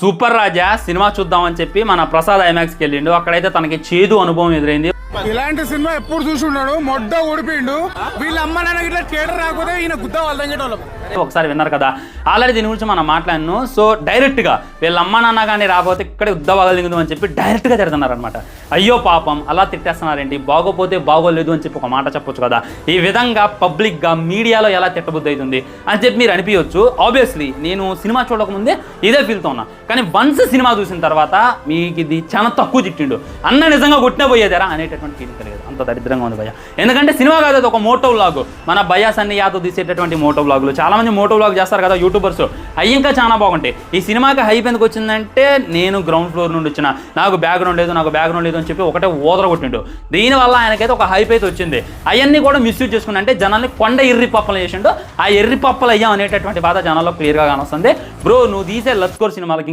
Super రాజా cinema చూద్దామని చెప్పి మన ప్రసాద్ ఐమాక్స్కి వెళ్ళిండు. అక్కడైతే తనకి చేదు అనుభవం ఎదురైంది. ఇలాంటి సినిమా ఎప్పుడు చూసి ఉన్నాడు మొడ్డ ఊడిపిండు వీళ్ళ అమ్మ నాన్న ఇట్లా థియేటర్ రాకపోతే ఈయన గుద్ద వాళ్ళ తంగేటోళ్ళం ఒకసారి విన్నారు కదా. ఆల్రెడీ దీని గురించి మనం మాట్లాడినాను సో డైరెక్ట్గా వీళ్ళ అమ్మ నాన్న కానీ రాకపోతే ఇక్కడే ఉద్దవగలిగింది అని చెప్పి డైరెక్ట్గా తిడుతున్నారు అనమాట అయ్యో పాపం అలా తిట్టేస్తున్నారేంటి? బాగోపోతే బాగోలేదు అని చెప్పి ఒక మాట చెప్పొచ్చు కదా. ఈ విధంగా పబ్లిక్గా మీడియాలో ఎలా తిట్టబుద్ధి అవుతుంది? అని చెప్పి మీరు అనిపించవచ్చు ఆబ్వియస్లీ నేను సినిమా చూడకముందే ఇదే ఫీల్తో ఉన్నా. కానీ వన్స్ సినిమా చూసిన తర్వాత మీకు ఇది చాలా తక్కువ తిట్టిండు. అన్న నిజంగా కొట్టిన పోయేదారా అనేటటువంటి ఫీలింగ్ కలిగదు. అంత దరిద్రంగా ఉంది భయ ఎందుకంటే సినిమా కాదు ఒక మోటో వ్లాగ్ మన భయాస్ అన్ని యాదవ్ తీసేటటువంటి మోటో వ్లాగులు చాలా మంది మోటో బ్లాగ్ చేస్తారు కదా యూట్యూబర్స్ అవి ఇంకా చాలా బాగుంటాయి. ఈ సినిమాకి హైప్ ఎందుకు వచ్చిందంటే నేను గ్రౌండ్ ఫ్లోర్ నుండి వచ్చిన. నాకు బ్యాక్గ్రౌండ్ లేదు నాకు బ్యాక్గ్రౌండ్ లేదు అని చెప్పి ఒకటే ఓదర కొట్టిండు. దీనివల్ల ఆయనకైతే ఒక హైప్ అయితే వచ్చింది. అవన్నీ కూడా మిస్యూజ్ చేసుకుని అంటే జనాల్ని కొండ ఎర్రి పప్పలు చేసిండు. ఆ ఎర్రి పప్పలు అయ్యాం అనేటటువంటి బాధ జనాల్లో క్లియర్గా కానొస్తుంది. బ్రో నువ్వు తీసే లత్కోర్ సినిమాలకి